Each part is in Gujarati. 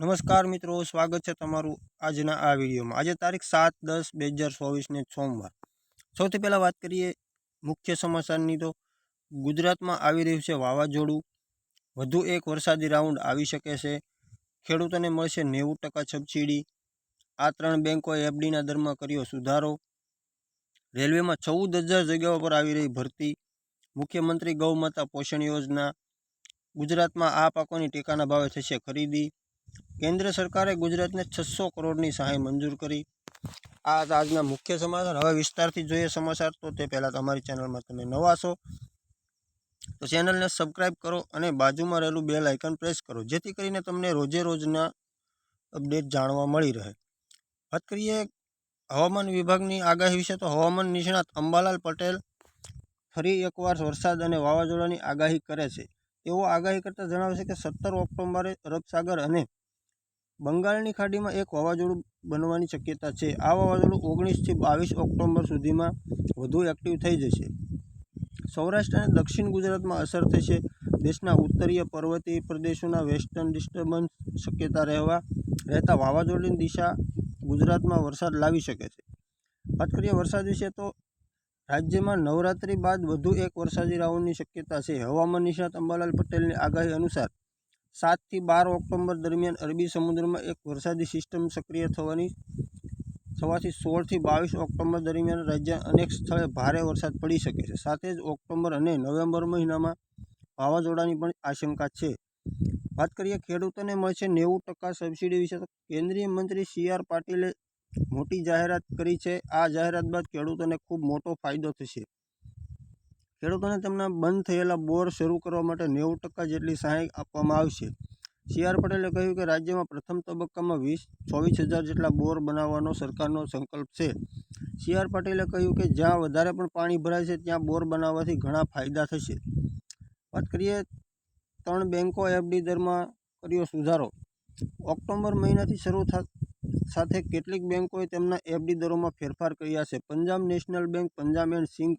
નમસ્કાર મિત્રો, સ્વાગત છે તમારું આજના આ વિડીયોમાં. આજે તારીખ સાત દસ બે હજાર ચોવીસને સોમવાર. સૌથી પહેલાં વાત કરીએ મુખ્ય સમાચારની તો, ગુજરાતમાં આવી રહ્યું છે વાવાઝોડું. વધુ એક વરસાદી રાઉન્ડ આવી શકે છે. ખેડૂતોને મળશે નેવું ટકા સબસિડી. આ ત્રણ બેન્કોએ એફડીના દરમાં કર્યો સુધારો. રેલવેમાં ચૌદ હજાર જગ્યાઓ પર આવી રહી ભરતી. મુખ્યમંત્રી ગૌમાતા પોષણ યોજના. ગુજરાતમાં આ પાકોની ટેકાના ભાવે થશે ખરીદી. કેન્દ્ર સરકારે ગુજરાતને છસો કરોડની સહાય મંજૂર કરી. આ આજના મુખ્ય સમાચાર. હવે વિસ્તારથી જોઈએ સમાચાર, તો તે પહેલાં તમારી ચેનલમાં તમે નવા છો, તો ચેનલને સબસ્ક્રાઈબ કરો અને બાજુમાં રહેલું બેલ આઇકન પ્રેસ કરો, જેથી કરીને તમને રોજે રોજના અપડેટ જાણવા મળી રહે. વાત કરીએ હવામાન વિભાગની આગાહી વિશે, તો હવામાન નિષ્ણાત અંબાલાલ પટેલ ફરી એકવાર વરસાદ અને વાવાઝોડાની આગાહી કરે છે. તેઓ આગાહી કરતાં જણાવે છે કે સત્તર ઓક્ટોબરે અરબસાગર અને બંગાળની ખાડીમાં એક વાવાઝોડું બનવાની શક્યતા છે. આ વાવાઝોડું ઓગણીસથી બાવીસ ઓક્ટોબર સુધીમાં વધુ એક્ટિવ થઈ જશે. સૌરાષ્ટ્ર અને દક્ષિણ ગુજરાતમાં અસર થશે. દેશના ઉત્તરીય પર્વતીય પ્રદેશોના વેસ્ટર્ન ડિસ્ટર્બન્સ શક્યતા રહેવા રહેતા વાવાઝોડાની દિશા ગુજરાતમાં વરસાદ લાવી શકે છે. વાત કરીએ વરસાદ વિશે તો રાજ્યમાં નવરાત્રી બાદ વધુ એક વરસાદી રાઉન્ડની શક્યતા છે. હવામાન નિષ્ણાત અંબાલાલ પટેલની આગાહી અનુસાર સાતથી બાર ઓક્ટોબર દરમિયાન અરબી સમુદ્રમાં એક વરસાદી સિસ્ટમ સક્રિય થવાની થવાથી સોળથી બાવીસ ઓક્ટોબર દરમિયાન રાજ્ય અનેક સ્થળે ભારે વરસાદ પડી શકે છે. સાથે જ ઓક્ટોબર અને નવેમ્બર મહિનામાં વાવાઝોડાની પણ આશંકા છે. વાત કરીએ ખેડૂતોને મળશે નેવું ટકા સબસિડી વિશે, તો કેન્દ્રીય મંત્રી સી આર પાટીલે મોટી જાહેરાત કરી છે. આ જાહેરાત બાદ ખેડૂતોને ખૂબ મોટો ફાયદો થશે. ખેડૂતોને તેમના બંધ થયેલા બોર શરૂ કરવા માટે નેવું ટકા જેટલી સહાય આપવામાં આવશે. સી આર પટેલે કહ્યું કે રાજ્યમાં પ્રથમ તબક્કામાં વીસ, ચોવીસ હજાર જેટલા બોર બનાવવાનો સરકારનો સંકલ્પ છે. સી આર પટેલે કહ્યું કે જ્યાં વધારે પણ પાણી ભરાય છે, ત્યાં બોર બનાવવાથી ઘણા ફાયદા થશે. વાત કરીએ ત્રણ બેન્કો એફડી દરમાં કર્યો સુધારો. ઓક્ટોબર મહિનાથી શરૂ થ, સાથે કેટલીક બેન્કોએ તેમના એફડી દરોમાં ફેરફાર કર્યા છે. Punjab national bank, Punjab and Sindh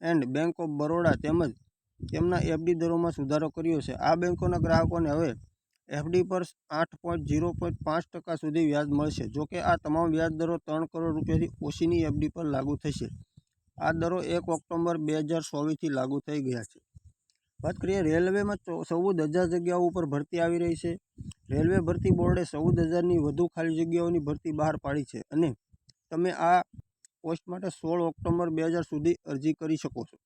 and bank of Baroda તેમજ તેમના એફડી દરોમાં સુધારો કર્યો છે. આ બેંકોના ગ્રાહકોને હવે એફડી પર આઠ પોઈન્ટ ઝીરો પોઈન્ટ પાંચ ટકા સુધી વ્યાજ મળશે જોકે આ તમામ વ્યાજ દરો ત્રણ કરોડ રૂપિયાથી ઓછીની એફડી પર લાગુ થશે. આ દરો એક ઓક્ટોબર બે હજાર ચોવીસથી લાગુ થઈ ગયા છે. વાત કરીએ રેલવેમાં ચૌદ હજાર જગ્યાઓ ઉપર ભરતી આવી રહી છે. રેલવે ભરતી બોર્ડે ચૌદ હજારની વધુ ખાલી જગ્યાઓની ભરતી બહાર પાડી છે. અને તમે આ પોસ્ટ માટે સોળ ઓક્ટોબર બે હજાર સુધી અરજી કરી શકો છો.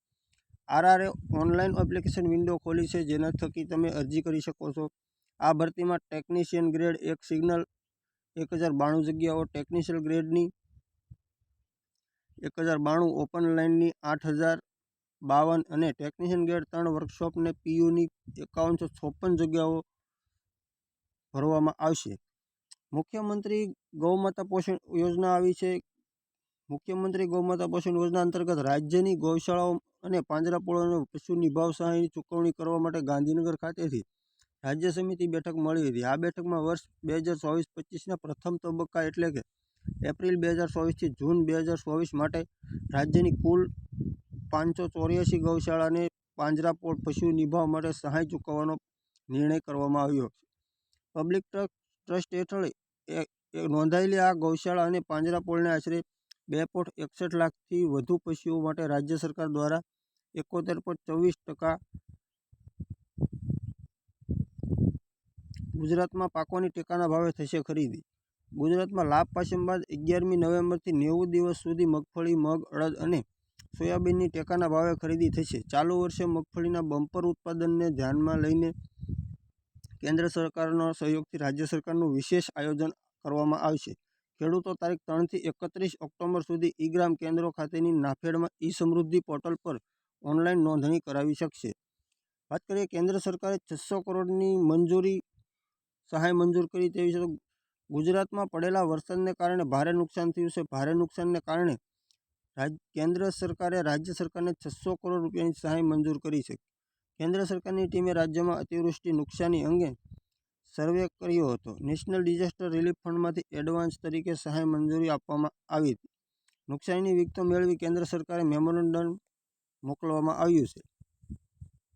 આરઆરએ ઓનલાઈન એપ્લિકેશન વિન્ડો ખોલી છે, જેના થકી તમે અરજી કરી શકો છો. આ ભરતીમાં ટેકનિશિયન ગ્રેડ એક સિગ્નલ, એક હજાર બાણું જગ્યાઓ ટેકનિશિયલ ગ્રેડની, એક હજાર બાણું ઓપન લાઇનની આઠ હજાર બાવન અને ટેકનિશિયન ગ્રેડ ત્રણ વર્કશોપને પીયુની એકાવનસો ચોપન જગ્યાઓ ભરવામાં આવશે. મુખ્યમંત્રી ગૌમાતા પોષણ યોજના આવી છે. મુખ્યમંત્રી ગૌમાતા પશુની યોજના અંતર્ગત રાજ્યની ગૌશાળાઓ અને પાંજરાપોળોને પશુ નિભાવ સહાયની ચૂકવણી કરવા માટે ગાંધીનગર ખાતેથી રાજ્ય સમિતિ બેઠક મળી હતી. આ બેઠકમાં વર્ષ બે હજાર ચોવીસ પચીસના પ્રથમ તબક્કા એટલે કે એપ્રિલ બે હજાર ચોવીસથી જૂન બે હજાર ચોવીસ માટે રાજ્યની કુલ પાંચસો ચોર્યાસી ગૌશાળાને પાંજરાપોળ પશુ નિભાવ માટે સહાય ચૂકવવાનો નિર્ણય કરવામાં આવ્યો પબ્લિક ટ્રસ્ટ હેઠળ નોંધાયેલી આ ગૌશાળા અને પાંજરાપોળને આશરે બે પોઈન્ટ એકસઠ લાખથી વધુ પશુઓ માટે રાજ્ય સરકાર દ્વારા એકોતેર પોઈન્ટ ચોવીસ ટકા ગુજરાતમાં પાકોની ટેકાના ભાવે થશે ખરીદી. ગુજરાતમાં લાભ પાછમ બાદ અગિયારમી નવેમ્બરથી નેવું દિવસ સુધી મગફળી, મગ, અડદ અને સોયાબીનની ટેકાના ભાવે ખરીદી થશે. ચાલુ વર્ષે મગફળીના બમ્પર ઉત્પાદનને ધ્યાનમાં લઈને કેન્દ્ર સરકારના સહયોગથી રાજ્ય સરકારનું વિશેષ આયોજન કરવામાં આવશે. ખેડૂતો તારીખ ત્રણથી એકત્રીસ ઓક્ટોબર સુધી ઈ ગ્રામ કેન્દ્રો ખાતેની નાફેડમાં ઈ સમૃદ્ધિ પોર્ટલ પર ઓનલાઈન નોંધણી કરાવી શકશે. વાત કરીએ કેન્દ્ર સરકારે છસો કરોડની મંજૂરી, સહાય મંજૂર કરી તેવી છે ગુજરાતમાં પડેલા વરસાદને કારણે ભારે નુકસાન થયું છે. ભારે નુકસાનને કારણે કેન્દ્ર સરકારે રાજ્ય સરકારને છસો કરોડ રૂપિયાની સહાય મંજૂર કરી છે. કેન્દ્ર સરકારની ટીમે રાજ્યમાં અતિવૃષ્ટિ નુકસાની અંગે સર્વે કર્યો હતો. નેશનલ ડિઝાસ્ટર રિલીફ ફંડમાંથી એડવાન્સ તરીકે સહાય મંજૂરી આપવામાં આવી હતી. નુકસાનીની વિગતો મેળવી કેન્દ્ર સરકારે મેમોરેન્ડમ મોકલવામાં આવ્યું છે.